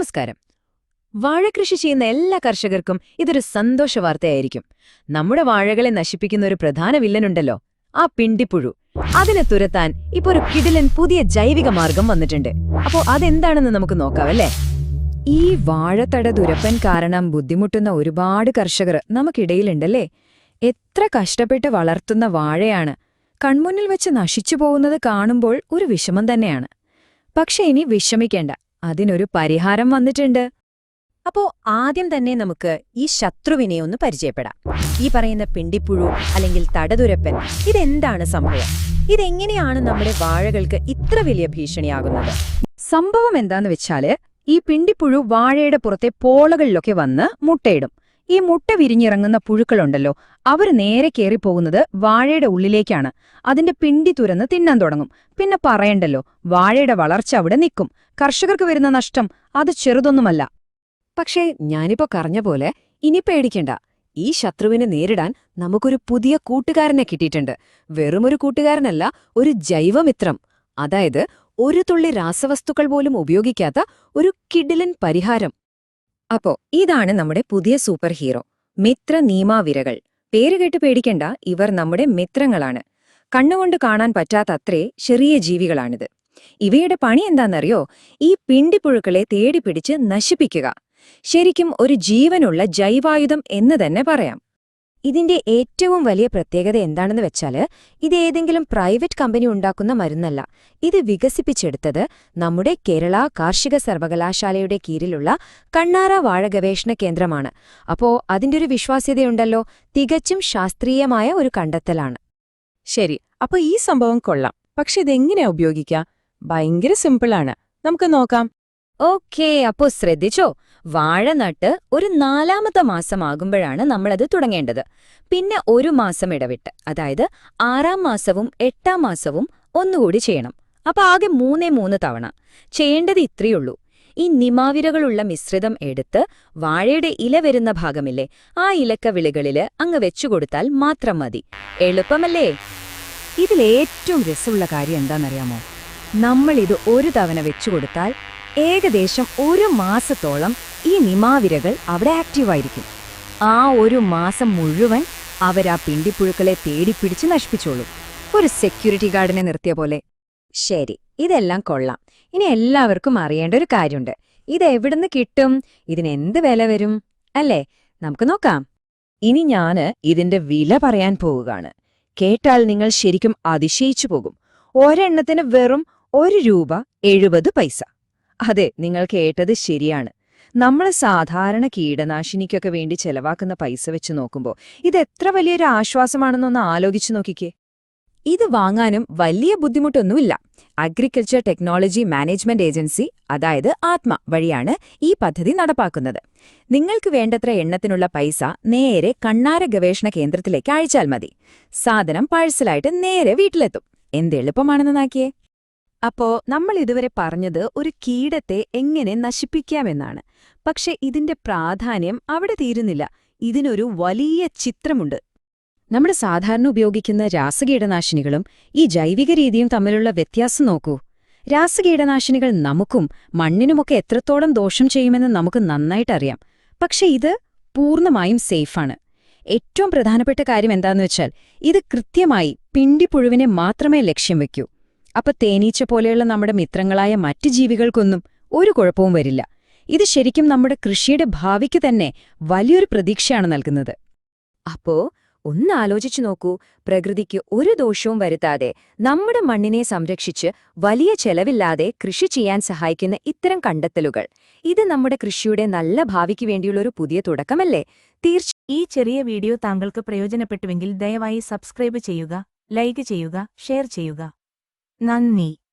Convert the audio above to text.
നമസ്കാരം. വാഴകൃഷി ചെയ്യുന്ന എല്ലാ കർഷകർക്കും ഇതൊരു സന്തോഷ വാർത്തയായിരിക്കും. നമ്മുടെ വാഴകളെ നശിപ്പിക്കുന്ന ഒരു പ്രധാന വില്ലനുണ്ടല്ലോ ആ പിണ്ടിപ്പുഴു. അതിനെ തുരത്താൻ ഇപ്പൊ ഒരു കിടിലൻ പുതിയ ജൈവിക മാർഗം വന്നിട്ടുണ്ട്. അപ്പോ അതെന്താണെന്ന് നമുക്ക് നോക്കാവല്ലേ ഈ വാഴത്തട തുരപ്പൻ കാരണം ബുദ്ധിമുട്ടുന്ന ഒരുപാട് കർഷകർ നമുക്കിടയിലുണ്ടല്ലേ? എത്ര കഷ്ടപ്പെട്ട് വളർത്തുന്ന വാഴയാണ്. കൺമുന്നിൽ വെച്ച് നശിച്ചു പോകുന്നത് കാണുമ്പോൾ ഒരു വിഷമം തന്നെയാണ്. പക്ഷെ ഇനി വിഷമിക്കേണ്ട. അതിനൊരു പരിഹാരം വന്നിട്ടുണ്ട്. അപ്പോ ആദ്യം തന്നെ നമുക്ക് ഈ ശത്രുവിനെ ഒന്ന് പരിചയപ്പെടാം. ഈ പറയുന്ന പിണ്ടിപ്പുഴു അല്ലെങ്കിൽ തടതുരപ്പൻ ഇതെന്താണ് സംഭവം? ഇതെങ്ങനെയാണ് നമ്മുടെ വാഴകൾക്ക് ഇത്ര വലിയ ഭീഷണിയാകുന്നത്? സംഭവം എന്താന്ന് വെച്ചാൽ ഈ പിണ്ടിപ്പുഴു വാഴയുടെ പുറത്തെ പോളകളിലൊക്കെ വന്ന് മുട്ടയിടും. ഈ മുട്ട വിരിഞ്ഞിറങ്ങുന്ന പുഴുക്കളുണ്ടല്ലോ അവർ നേരെ കയറിപ്പോകുന്നത് വാഴയുടെ ഉള്ളിലേക്കാണ്. അതിന്റെ പിണ്ടി തുരന്ന് തിന്നാൻ തുടങ്ങും. പിന്നെ പറയണ്ടല്ലോ വാഴയുടെ വളർച്ച അവിടെ നിൽക്കും. കർഷകർക്ക് വരുന്ന നഷ്ടം അത് ചെറുതൊന്നുമല്ല. പക്ഷേ ഞാനിപ്പോ പറഞ്ഞ പോലെ ഇനി പേടിക്കണ്ട. ഈ ശത്രുവിനെ നേരിടാൻ നമുക്കൊരു പുതിയ കൂട്ടുകാരനെ കിട്ടിയിട്ടുണ്ട്. വെറുമൊരു കൂട്ടുകാരനല്ല ഒരു ജൈവമിത്രം. അതായത് ഒരു തുള്ളി രാസവസ്തുക്കൾ പോലും ഉപയോഗിക്കാത്ത ഒരു കിഡിലൻ പരിഹാരം. അപ്പോ ഇതാണ് നമ്മുടെ പുതിയ സൂപ്പർ ഹീറോ മിത്ര നീമാവിരകൾ. പേരുകേട്ട് പേടിക്കണ്ട ഇവർ നമ്മുടെ മിത്രങ്ങളാണ്. കണ്ണുകൊണ്ട് കാണാൻ പറ്റാത്തത്രേ ചെറിയ ജീവികളാണിത്. ഇവയുടെ പണി എന്താണെന്നറിയോ ഈ പിണ്ടിപ്പുഴുക്കളെ തേടിപ്പിടിച്ച് നശിപ്പിക്കുക. ശരിക്കും ഒരു ജീവനുള്ള ജൈവായുധം എന്ന് തന്നെ പറയാം. ഇതിന്റെ ഏറ്റവും വലിയ പ്രത്യേകത എന്താണെന്ന് വെച്ചാൽ ഇത് ഏതെങ്കിലും പ്രൈവറ്റ് കമ്പനി ഉണ്ടാക്കുന്ന മരുന്നല്ല. ഇത് വികസിപ്പിച്ചെടുത്തത് നമ്മുടെ കേരള കാർഷിക സർവകലാശാലയുടെ കീഴിലുള്ള കണ്ണാറ വാഴ ഗവേഷണ കേന്ദ്രമാണ്. അപ്പോ അതിന്റെ ഒരു വിശ്വാസ്യതയുണ്ടല്ലോ? തികച്ചും ശാസ്ത്രീയമായ ഒരു കണ്ടെത്തലാണ്. ശരി അപ്പൊ ഈ സംഭവം കൊള്ളാം. പക്ഷെ ഇതെങ്ങനെയാ ഉപയോഗിക്കുക ഭയങ്കര സിമ്പിളാണ്. നമുക്ക് നോക്കാം. ഓക്കേ അപ്പോ ശ്രദ്ധിച്ചോ? വാഴ നട്ട് ഒരു നാലാമത്തെ മാസമാകുമ്പോഴാണ് നമ്മളത് തുടങ്ങേണ്ടത്. പിന്നെ ഒരു മാസം ഇടവിട്ട് അതായത് ആറാം മാസവും എട്ടാം മാസവും ഒന്നുകൂടി ചെയ്യണം. അപ്പൊ ആകെ മൂന്നേ മൂന്ന് തവണ. ചെയ്യേണ്ടത് ഇത്രയുള്ളൂ. ഈ നിമാവിരകളുള്ള മിശ്രിതം എടുത്ത് വാഴയുടെ ഇല വരുന്ന ഭാഗമില്ലേ ആ ഇലക്ക വിളികളിൽ അങ്ങ് വെച്ചുകൊടുത്താൽ മാത്രം മതി. എളുപ്പമല്ലേ? ഇതിലേറ്റവും രസമുള്ള കാര്യം എന്താണെന്നറിയാമോ? നമ്മളിത് ഒരു തവണ വെച്ചുകൊടുത്താൽ ഏകദേശം ഒരു മാസത്തോളം ഈ നിമാവിരകൾ അവിടെ ആക്റ്റീവായിരിക്കും. ആ ഒരു മാസം മുഴുവൻ അവരാ പിണ്ടിപ്പുഴുക്കളെ തേടിപ്പിടിച്ച് നശിപ്പിച്ചോളും. ഒരു സെക്യൂരിറ്റി ഗാർഡിനെ നിർത്തിയ പോലെ. ശരി ഇതെല്ലാം കൊള്ളാം. ഇനി എല്ലാവർക്കും അറിയേണ്ട ഒരു കാര്യമുണ്ട്. ഇത് ഇതെവിടുന്ന് കിട്ടും? ഇതിനെന്ത് വില വരും? അല്ലേ? നമുക്ക് നോക്കാം. ഇനി ഞാൻ ഇതിന്റെ വില പറയാൻ പോവുകയാണ്. കേട്ടാൽ നിങ്ങൾ ശരിക്കും അതിശയിച്ചു പോകും. ഒരെണ്ണത്തിന് വെറും ഒരു രൂപ എഴുപത് പൈസ. അതെ നിങ്ങൾ കേട്ടത് ശരിയാണ്. നമ്മൾ സാധാരണ കീടനാശിനിക്കൊക്കെ വേണ്ടി ചെലവാക്കുന്ന പൈസ വെച്ച് നോക്കുമ്പോൾ ഇത് എത്ര വലിയൊരു ആശ്വാസമാണെന്നൊന്ന് ആലോചിച്ചു നോക്കിക്കേ. ഇത് വാങ്ങാനും വലിയ ബുദ്ധിമുട്ടൊന്നുമില്ല. അഗ്രികൾച്ചർ ടെക്നോളജി മാനേജ്മെന്റ് ഏജൻസി അതായത് ആത്മ വഴിയാണ് ഈ പദ്ധതി നടപ്പാക്കുന്നത്. നിങ്ങൾക്ക് വേണ്ടത്ര എണ്ണത്തിനുള്ള പൈസ നേരെ കണ്ണാര ഗവേഷണ കേന്ദ്രത്തിലേക്ക് അയച്ചാൽ മതി. സാധനം പാഴ്സലായിട്ട് നേരെ വീട്ടിലെത്തും. എന്തെളുപ്പമാണെന്ന് നാക്കിയേ. അപ്പോ നമ്മൾ ഇതുവരെ പറഞ്ഞത് ഒരു കീടത്തെ എങ്ങനെ നശിപ്പിക്കാമെന്നാണ്. പക്ഷെ ഇതിന്റെ പ്രാധാന്യം അവിടെ തീരുന്നില്ല. ഇതിനൊരു വലിയ ചിത്രമുണ്ട്. നമ്മൾ സാധാരണ ഉപയോഗിക്കുന്ന രാസകീടനാശിനികളും ഈ ജൈവിക രീതിയും തമ്മിലുള്ള വ്യത്യാസം നോക്കൂ. രാസകീടനാശിനികൾ നമുക്കും മണ്ണിനുമൊക്കെ എത്രത്തോളം ദോഷം ചെയ്യുമെന്ന് നമുക്ക് നന്നായിട്ടറിയാം പക്ഷെ ഇത് പൂർണമായും സേഫാണ്. ഏറ്റവും പ്രധാനപ്പെട്ട കാര്യം എന്താന്ന് വെച്ചാൽ ഇത് കൃത്യമായി പിണ്ടിപ്പുഴുവിനെ മാത്രമേ ലക്ഷ്യം വെക്കൂ. അപ്പൊ തേനീച്ച പോലെയുള്ള നമ്മുടെ മിത്രങ്ങളായ മറ്റ് ജീവികൾക്കൊന്നും ഒരു കുഴപ്പവും വരില്ല. ഇത് ശരിക്കും നമ്മുടെ കൃഷിയുടെ ഭാവിക്ക് തന്നെ വലിയൊരു പ്രതീക്ഷയാണ് നൽകുന്നത്. അപ്പോ ഒന്ന് ആലോചിച്ചു നോക്കൂ പ്രകൃതിക്ക് ഒരു ദോഷവും വരുത്താതെ നമ്മുടെ മണ്ണിനെ സംരക്ഷിച്ച് വലിയ ചെലവില്ലാതെ കൃഷി ചെയ്യാൻ സഹായിക്കുന്ന ഇത്തരം കണ്ടെത്തലുകൾ. ഇത് നമ്മുടെ കൃഷിയുടെ നല്ല ഭാവിക്ക് വേണ്ടിയുള്ള ഒരു പുതിയ തുടക്കമല്ലേ? തീർച്ച ഈ ചെറിയ വീഡിയോ താങ്കൾക്ക് പ്രയോജനപ്പെട്ടുവെങ്കിൽ ദയവായി സബ്സ്ക്രൈബ് ചെയ്യുക ലൈക്ക് ചെയ്യുക ഷെയർ ചെയ്യുക. നന്ദി.